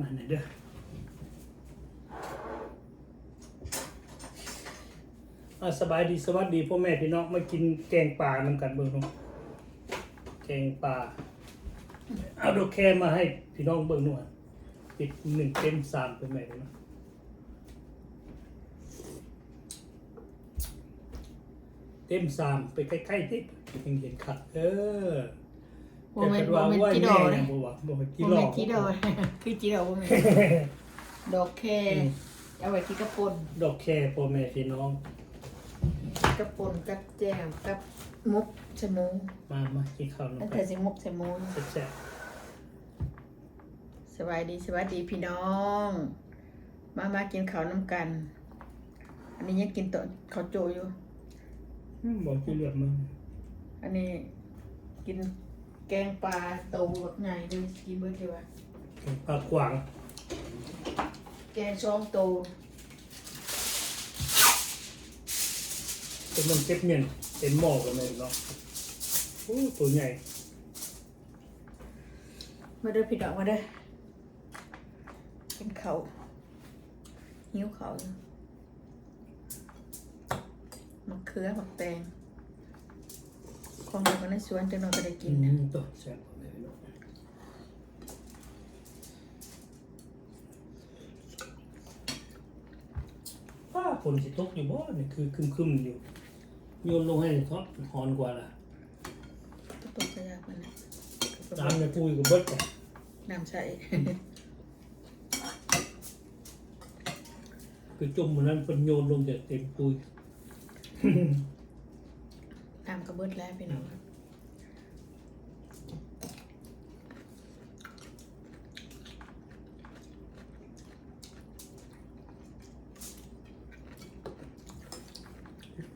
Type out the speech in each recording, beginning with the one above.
มาหน่อยเด้ออะสบายดีสวัสดีพ่อแม่พี่น้องมากินแกงป่านำกันเบิ่งเนาะแกงป่าเอาดอกแคมาให้พี่น้องเบิ่งหน่อยปิดหนึ่งเต็มสามเป็นไงเนาะเต็มสามไปใกล้ๆที่ยังเห็นขัดเออ โมเมนต์โมว่าเมนว่าต์กิโดแน่เลยนะบ่ว่าบ่ว่าโมกิเมโลนต์กิโดคือกิโดโมเมนต์ดอกแคเอาไว้ที่กระปนดอกแคพ่อแม่พี่น้อง กระปนกับแจมกับมุกชะมูมามากินข้าวนั่นน้ำเธกัอนสิมุกชะมูแซ่บสบายดีสวัสดีพี่น้อง มามากินข้าวน้ำกัน อันนี้ยังกินต่อข้าวโจอยู่ ๆอืมบอกกินเหลือดมันอันนี้กิน แกงปลาโตแบบไงดูกินเบิร์ดเลยวะปลาขวางแกงช่องโตเป็นมันเก็บเงินเป็นหม้อกันเลยเนาะโอ้ตัวใหญ่มาเด้อพี่น้องมาเด้อกินข้าวหิวข้าวอยู่มะเขือมะแตง ของเราก็ในสวนจังเราก็ได้กินอืนะมตัวแซ่บพ่อแม่พี่น้องป้าฝนสิตกอยู่บ่นี่คือครึมๆอยู่โยนลงให้ทอดหอนกว่าล่ะตุ๊กตกจะยากมันนะน้ำในปุ้ยก็เบิดไปน้ำใส่คือจุ่มมันนั้นเพิ่นโยนลงจากเต็มปุ้ย น้ำกระเบิดแล้วพี่น้อง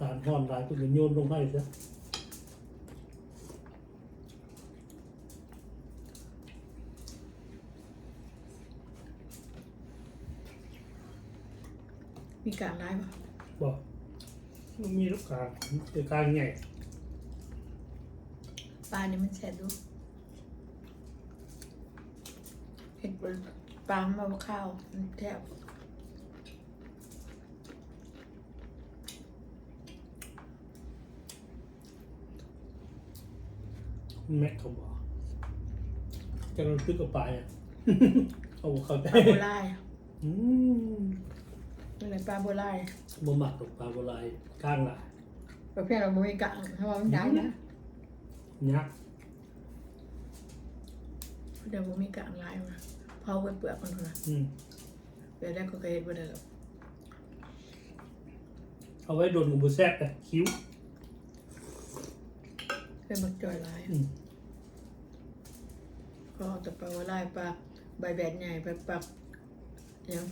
ตานห่อนหลายเพิ่นก็โยนลงให้ซะมีการร้ายปะบอกมันมีลูกกลางคือกลางใหญ่ ปลานี่มันแสบดูเห็ดบนปลามาข้าวมันแทบแม็กเขาบอกจะเราซื้อกระป๋ายอะเอาเข้าใจปลาโบราณอืมเป็นอะไรปลาโบราณบ่หมักกับปลาโบราณกลางละประเภทเราไม่มีกะเพราะว่ามันได้นะ ยักษ์เดี๋ยวผมมีกะลายมาเพราะว่าเปลือกมันเถอะอืมเดี๋ยวได้ก็เกยบ่ได้หรอกเอาไว้โดนหมูบุแซ่บแต่คิ้วเป็นบักจอยลายอืมก็เอาแต่ปลาโบราณปลาใบแบนใหญ่ไปปักยัง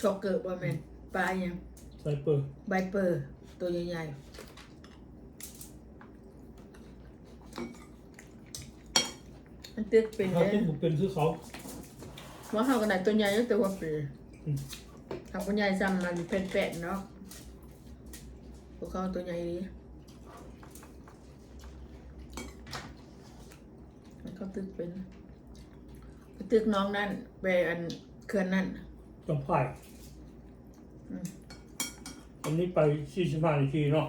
ช็อกเกอร์บ่แม่นปลายังใส่เปิดใบเปอร์ตัวใหญ่ๆ มันตึกเป็นเขาเลยที่บุเป็นคือเขา ว่าเขากันไหนตัวใหญ่อยู่แต่ว่าเป็นอืมถ้าตัวใหญ่ซ้ำมันเป็นแปดเนาะพวกเขาตัวใหญ่ดีมันเขาตึกเป็นไปตึกน้องนั่นไปอันเขื่อนนั่นจอมพายอืม อันนี้ไปสี่สิบห้านาทีเนาะ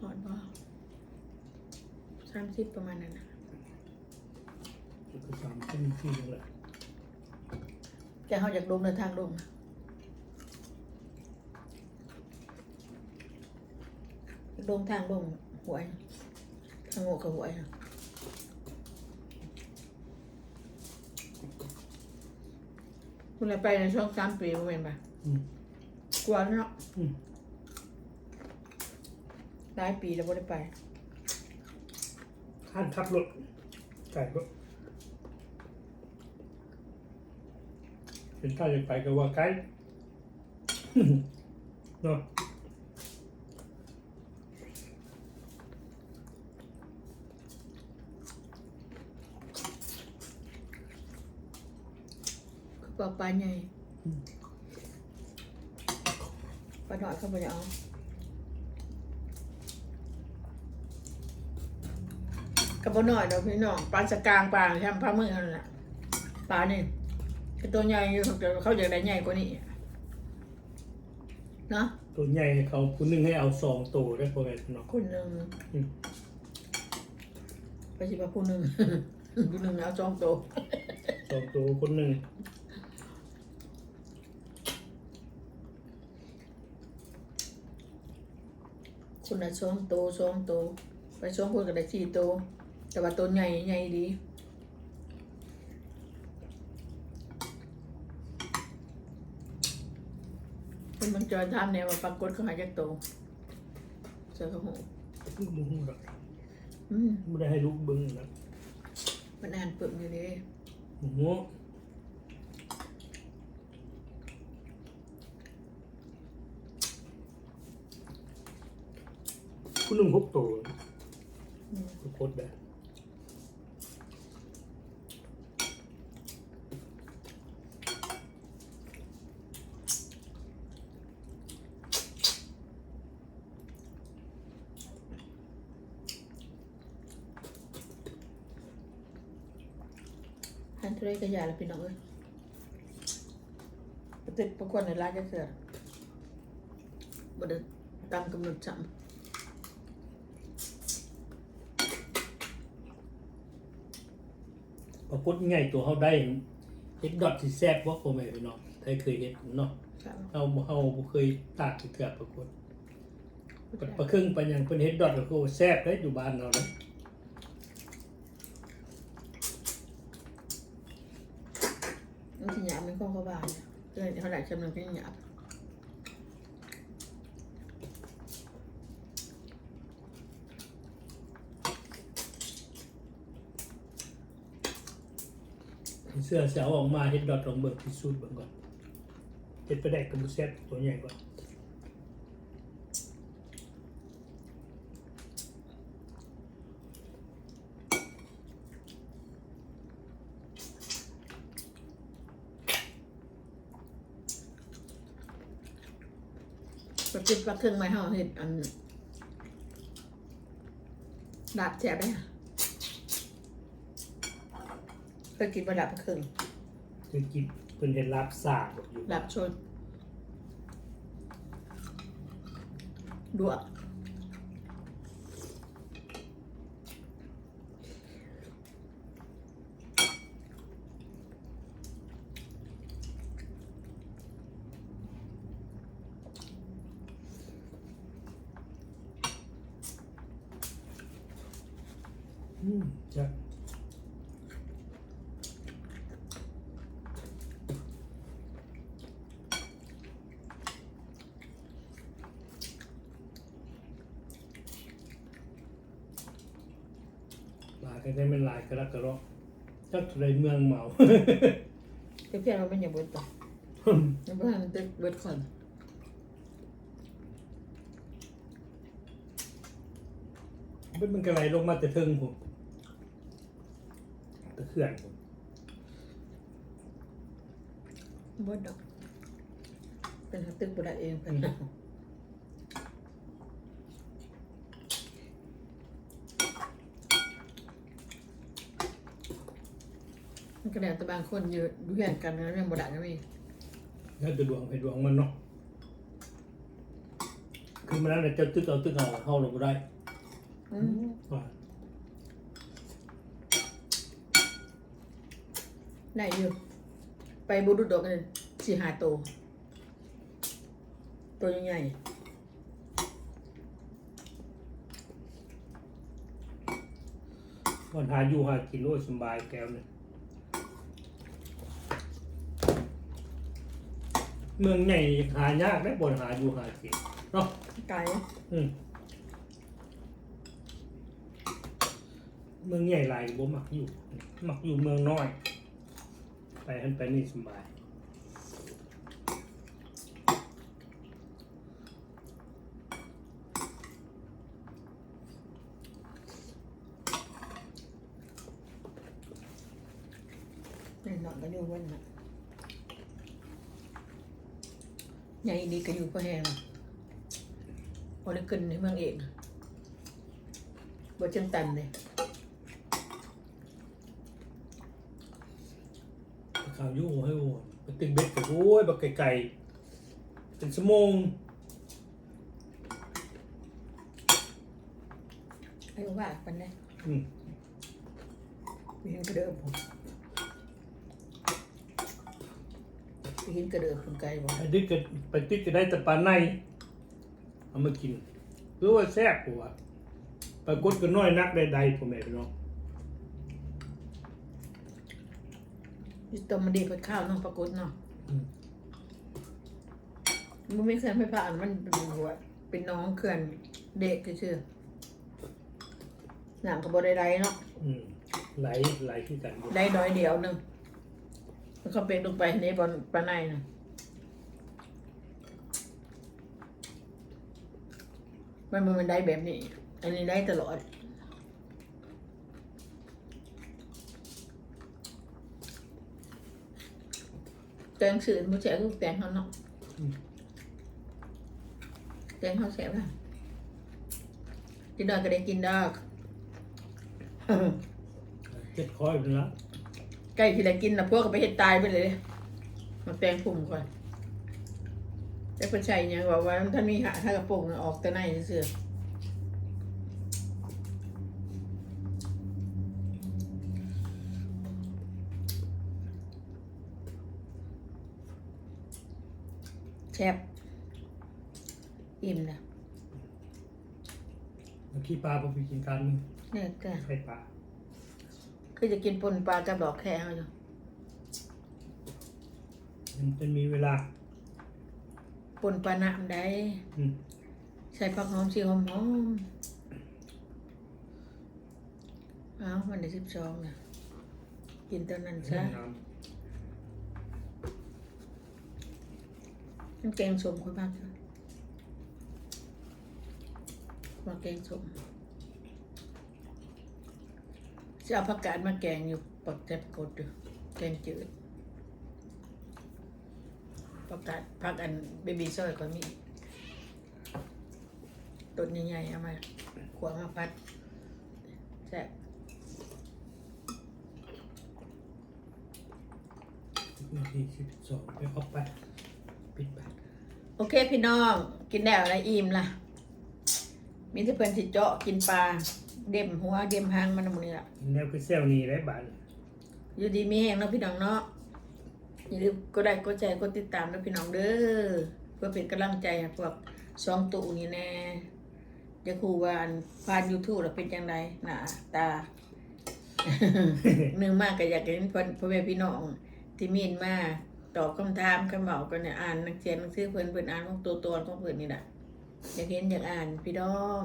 หอดบ่สามสิบประมาณนั้นนะจะไปสามสิบนาทีเลยแกเขาจากลงเดินทางลงนะลงทางลงหวยทางโง่กับหวยนะคุณอะไรไปในช่วงสามปีประมาณปะอืมกว่าเนาะอืมหลายปีแล้วไม่ได้ไป ข้านขับรถไก่ก็เป็นท่าจะไปก็ว่าไกลเนาะคือปลาปลาใหญ่ปลาหน่อยเข้าไปเอา กระบอกหน่อยเดี๋ยวพี่น้องปลาสกกลางปลาแค่ปลาเมืองนั่นแหละปลานี่ก็ตัวใหญ่อยู่เขาเขาอยากได้ใหญ่กว่านี้เนาะตัวใหญ่เขาผู้หนึงให้เอาสองตัวได้พ่อแม่พี่น้อง คนหนึ่งอืม ไปสิว่าผู้หนึ่งผู้หนึ่งเอาจองโตวสองตัวคนหนึ่งคนละสองโตวสองโตวไปสองคนก็ได้สี่โตว แต่ว่าตัวใหญ่ใหญ่ดีเป็นบางจอยทำเนี่ยว่าปรากฏเขาหายจากโตวเสือเขาหูลูกมึงหรอกอืมไม่ได้ให้ลูกเบึงนะมันอ่านเปิดอยู่เลยโอ้โหผู้หนึ่งหกตัวอืมก็โคตรแบบ หันทุเรศ กระยาแล้วพี่น้องเอ้ยปฏิดประกวดในร้านจะเสือบ่ได้ตามกำหนดจปรากฏไงตัวเขาได้เห็ดดอทที่แซ่บว่าพ่อแม่พี่น้องใครเคยเห็นเนาะำครับเอาเอาบ่เคยตากที่เกือบปรากฏปประครึ่งไปอย่างเป็นเห็ดดอทก็คือว่าแซ่บเลยอยู่บ้านเราเลย มันสิหยาบมันก็เข้าบ้านเนี่ยเพื่อน เขาได้จำนวนก็หยาบเสื้อเสียวออกมาเห็ดดอทลองเบิกพิสูจน์เบิ่งก่อนเห็ดประแดกกับบุเซตตัวใหญ่กว่า ปฏิดปลาเครื่องไม้ห่อเห็ดอันดาบแฉบได้ค่ะเคยกินบะดาบปลาเครื่องคือกินเป็นเห็ดลาบสากอยู่ดาบชนดวก จ้ะลายกันได้เป็นลายกระลักกระรอกจักไรเมืองเมา เพื่อนๆว่ามันอย่าเบิดต่อมันเพื่อนจะเบิดก่อน เป็นมันกระไรลงมาแต่เทิงผมตะเขื่อนผมเบิดดอก เป็นเขาตึกบุได้เองเป็นมันก็แล้วแต่บางคนอยู่ดูแย่งกันนะเรื่องบุได้ก็มีแล้วแต่ดวงให้ดวงมันเนาะคือมันแล้วเนี่ยจะตึกเอาตึกเอาเข้าเราก็ได้ อืมว่าได้อยู่ ไปบูดุดดอกกันสี่หาโตวตัวใหญ่วันหาอยู่หากินโอ้ยสำบายแก้วเนี่ยเมืองใหญ่หายากได้บนหาอยู่หากินเนาะๆไก่อืม เมืองใหญ่หลายบ่มักอยู่มักอยู่เมืองน้อย ไปหันไปนี่สบายนี่นอนก็อยู่วันน่ะใหญ่ดีก็อยู่ก็แห้งพอได้ขึ้นในเมืองเอกบ่จังตันเลย ข่าวยุ่งให้โอ้ไปตึกเบ็ดกับโอ้ยบักไก่ๆเป็นชั่วโมงให้ว่าปันได้อืมมีเห็นกระเดิมผมมีเห็นกระเดิมผมไกลบอกไปตึกก็ไปตึกก็ได้แต่ปลาในเอามากินหรือว่าแซ่บกว่าปลากดก็น้อยนักใดๆพ่อแม่พี่น้อง นี่ต้มมันดีกับข้าวเน้องปรากฏเนาะอืมมันไม่เคยไม่ผ่านมันเป็นหัวเป็นน้องเขื่อนเด็กเชื่อหนังกับบได้ไรเนาะอืมไหลไหลขึ้นกันอยู่ได้น้อยเดียวหนึงมันเขาเป็นลงไปในบอลปลาในนะมันมันได้แบบนี้ อันนี้ได้ตลอด แตงสื่อมันแฉะลูกแตงเขาเนาะแตงเขาแฉะป่ะกินได้ก็ได้กินได้เจ็ดคอยเป็นละใกล้ที่ได้กินนะพวกก็ไปเห็ดตายไปเลยมาแตงพุ่มก่อนแต่เพิ่นใช่ยังบอกว่าท่านมีหาถ้ากระโปรงน่ะออกแต่ในเสื้อ แซ่บอิ่มนะเมื่อกี้ปลาพอไปกินกันมึงเนี่ยก็ไข่ปลาคือจะกินปนปลากับดอกแค่เอาอยู่มันจะมีเวลาปนปลาหนามได้อืมใส่ผักหอมชีหอมหอมเอาวันที่สิบสองนะกินตอนนั้นซะ น้มันแกงสมค่อยมากจ้ะมาแกงสมจะเอาผักกาดมาแกงอยู่ปักแทบกดอยู่แกงจืดผักกาดผักอันเบบี้ซอยก็มีต้นใหญ่ๆเอามาขวางมาพัดแซ่บนาทีสิบสองไปเอาไป ปิดไปโอเคพี่น้อง กินแล้วอะไรอิ่มล่ะมีที่เพิ่นสิเจาะกินปลา เด็มหัวเด็มหางมันหมดนี่ล่ะแนวคือเซลนี่ได้บานอยู่ดีมีแห้งเนาะพี่น้องเนาะอย่าลืมก็ได้ก็ใจก็ติดตามนะพี่น้องเด้อเพื่อเป็นกำลังใจให้พวกสองตู่นี่แน่จะครูว่าอันผ่านยูทูบแล้วเป็นจังไดหน้าตาหนึ่งมากก็อยากเห็นพ่อพ่อแม่พี่น้องที่มีนมา ตอบคำถามคำเบากันเนี่ยอ่านหนังเขียนหนังสือเพิ่นเพิ่นอ่านของตัวตนของเพิ่นนี่แหละอยากเห็นอยากอ่านพี่น้อง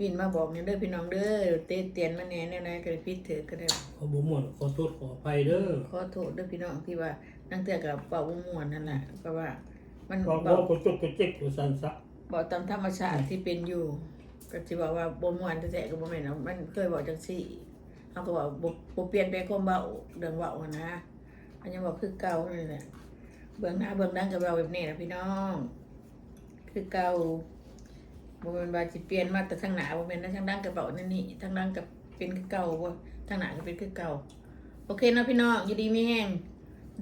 วินมาบอกเนี่ยเด้อพี่น้องเด้อเตะเตียนมาแหน่แน่ๆก็เลยพิดถือก็ได้ขอบุหมดขอโทษขออภัยเด้อขอโทษด้วยพี่น้องที่ว่านั่งเตือกับเป่าบ่ม่วนนั่นแหละเพราะว่า มันขอเบาขอจดกระเจ็กกระสันซักเบาตามธรรมชาติที่เป็นอยู่ ก็สิบอกว่าบ่ม่วนแต่แต่ก็บ่แม่นเนาะมันเคยบอกจังซี่เฮาก็บอกบ่บ่เปลี่ยนแปลงความเบาเรื่องเบาอะนะ อันยังบอกคือเก่านั่นแหละเบื้องหน้าเบื้องหลังก็เบาแบบนี้นะพี่น้อง คือเก่าบ่แม่นว่าสิเปลี่ยนมาแต่ทางหน้าบ่แม่นนะทางหลังก็เบานั่นนี่ทางหลังก็เป็นคือเก่าบ่ทางหน้าก็เป็นคือเก่า โอเคเนาะพี่น้องอยู่ดีมีแห้ง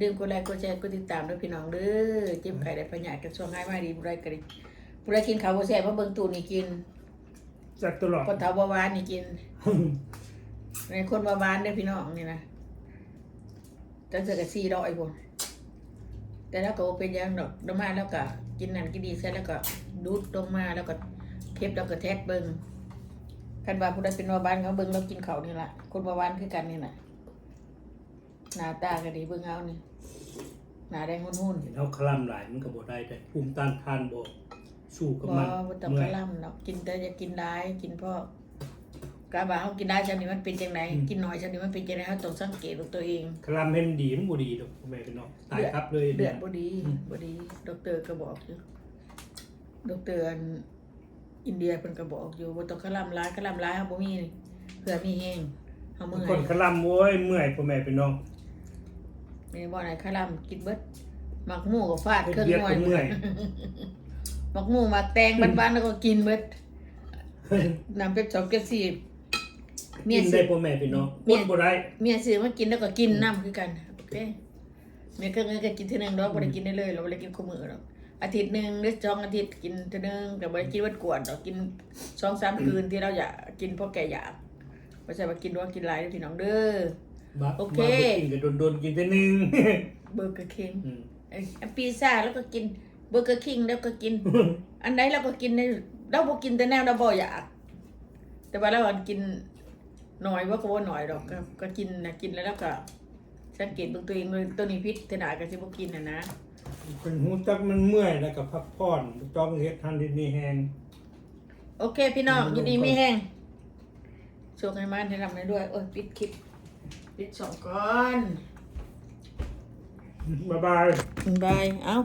ดื่มกดไลค์กดแชร์กดติดตามด้วยพี่น้องเด้อเจ็บไข้ได้ปัญญากันช่วงง่ายมากดีบุไรกันดิบุไรกินข้าวบ่แซ่บบ่เบิ่งตูนนี่กินจัดตลอดคนเฒ่าบ่หวานนี่กินในคนบ่หวานเด้อพี่น้องนี่นะ จังเสือก็400บ่แต่แล้วก็บ่เป็นหยังดอกลงมาแล้วก็กินนั่นกินนี่เสร็จแล้วก็ดูดลงมาแล้วก็เก็บแล้วก็แท็กเบิ่งคันว่าผู้ใดเป็นบ่หวานเขาเบิ่งแล้วกินข้าวนี่ล่ะคนบ่หวานคือกันนี่น่ะหน้าตาก็ดีเบิ่งเอานี่หน้าแดงหุ่นๆเห็นเขาคลำหลายมันก็บ่ได้แต่ภูมิต้านทานบ่สู้กับบ่มันบ่ต้องเมื่กอระยลำเนาะกินแต่จะกินได้กินเพราะ กะว่าเฮากินได้จังนี้มันเป็นจังไดอืมกินน้อยจังนี้มันเป็นจังไดเฮาต้องสังเกตดูตัวเองคลำให้มันดีมันบ่ดีดอกพ่อแม่พี่น้องตายครับเลยเดือดบ่ดีอืมบ่ดีดอกเตอร์ก็บอกอยู่ดอกเตอร์อันอินเดียเพิ่นก็บอกอยู่บ่ต้องกระลำหลายกระลำหลายเฮาบ่มีเพื่อมีแห้งเฮาเมื่อคนยคลำโว้ยเมื่อยพ่อแม่พี่น้องมีบ่ไหนกระลำกินเบิดหมักหมูก็ฟาดเฮ็ดเครื่องเบียกหน่วยก็เมื่อยหมักหมูหมักแตงบ้านๆแล้วก็กินเบิดน้ำเป็ดสองเก็ดสี่ เมีกิยนซื้ได้อพ่อแม่พี่น้องเมีอยดบ่ได้เมียซื้อมากินแล้วก็กินน้ำคือกันโอเคมีเครื่องเงินก็กินเทีนึงดอกบ่ได้กินได้เลยเราบ่ได้กินคู่มื้อหรอกอาทิตย์หนึงหรือสองอาทิตย์กินเทีนึงก็บ่ได้กินวันกวนดอกกินสองสามคืนที่เราอยากกินเพราะแกอยากบ่ใช่ว่ากินว่ากินหลายเด้อพี่น้องเด้อ บ้าโอเค บ้าบ่กินก็โดนๆกินแต่หนึงเบอร์เกอร์คิงอืมปีซ่าแล้วก็กินเบอร์เกอร์คิงแล้วก็กิน อันไหนเราก็กินในเราบ่กินแต่แนวเราบ่อยาก แต่ว่าเราก็กิน หน่อยว่าก็บ่หน่อยดอกก็ก็กินนะกินแล้วแล้วก็สังเกตเบิ่งตัวเองเลยตัวนี้พิษแต่หนาก็สิบ่กินน่ะนะเป็นหูจักมันเมื่อยแล้วก็พักผ่อนจ้องเฮ็ดทันทีนี้แฮงโอเค พี่น้องยินดีมีแห้งโชคให้มันให้ร่ำให้ด้วยโอ้ยปิดคลิปปิดสองก่อนบ๊ายบาย บายเอ้า